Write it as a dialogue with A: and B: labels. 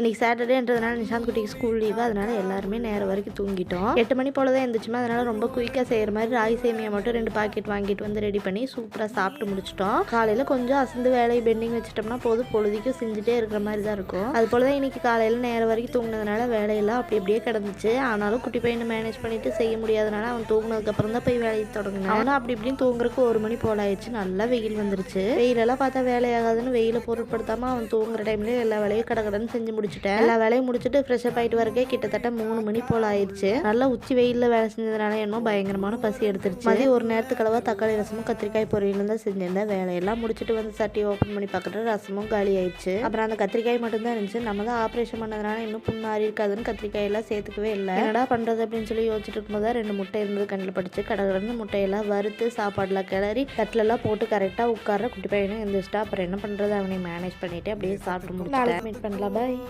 A: இன்னைக்கு சாட்டர்டேன்றதுனால நிஷாந்த் குட்டிக்கு school leave அதனால எல்லாருமே நேரம் வரைக்கும் தூங்கிட்டோம். எட்டு மணி போல தான் எழுந்துச்சுமே அதனால ரொம்ப குயிக்காக செய்கிற மாதிரி ராய் சேமியா மட்டும் ரெண்டு பாக்கெட் வாங்கிட்டு வந்து ரெடி பண்ணி சூப்பராக சாப்பிட்டு முடிச்சிட்டோம். காலையில் கொஞ்சம் அசந்து வேலையை பெண்டிங் வச்சிட்டோம்னா போதும். பொழுதுக்கும் செஞ்சுட்டே இருக்கிற மாதிரி தான் இருக்கும். அது போல் தான் இன்னைக்கு காலையில் நேரம் வரைக்கும் தூங்கினதுனால வேலையெல்லாம் அப்படி அப்படியே கிடந்துச்சு. ஆனாலும் குட்டி பையனை மேனேஜ் பண்ணிட்டு செய்ய முடியாதனால அவன் தூங்கினதுக்கு அப்புறம் தான் போய் வேலையை தொடங்கினான். அவனும் அப்படி இப்படின்னு தூங்குறதுக்கு ஒரு மணி போல ஆயிடுச்சு. நல்லா வெயில் வந்துருச்சு. வெயிலெல்லாம் பார்த்தா வேலையாகாதுன்னு வெயில பொருட்படுத்தாம அவன் தூங்குற டைம்ல எல்லா வேலையும் கடகடன்னு செஞ்சு முடிச்சுட்டேன். எல்லா வேலையும் முடிச்சுட்டு ஃப்ரெஷ் அப் ஆயிட்டு வரக்கே கிட்டத்தட்ட மூணு மணி போல ஆயிடுச்சு நல்லா உச்சி வெயில்ல வேலை செஞ்சதுனால என்னமோ பயங்கரமான பசி எடுத்துருச்சு. மதியம் ஒரு நேரத்துக்களவா தக்காளி ரசமும் கத்திரிக்காய் பொரியலும் தான் செஞ்சிருந்தேன். வேலையெல்லாம் முடிச்சுட்டு வந்து சட்டி ஓப்பன் பண்ணி பார்க்குற ரசமும் காலி ஆயிடுச்சு. அப்புறம் அந்த கத்திரிக்காய் மட்டும் தான் இருந்துச்சு. நம்ம தான் ஆப்ரேஷன் பண்ணதுனால இன்னும் புண்ணு இருக்காதுன்னு கத்திரிக்காய் எல்லாம் சேர்த்துக்கவே இல்லை. என்னடா பண்றது அப்படின்னு சொல்லி யோசிச்சுட்டு இருக்கும்போது ரெண்டு முட்டை இருந்தது கண்ணில் படிச்சு கடகடன்னு முட்டையெல்லாம் வறுத்து சாப்பாடுல கிளறி தட்டிலெல்லாம் போட்டு கரெக்டாக உட்கார குட்டி பையனும் எந்திரிச்சிட்டா அப்புறம் என்ன பண்றது? அவனை மேனேஜ் பண்ணிட்டு அப்படியே சாப்பிட்டு முடிச்சு மீட் பண்ணலாம். பாய்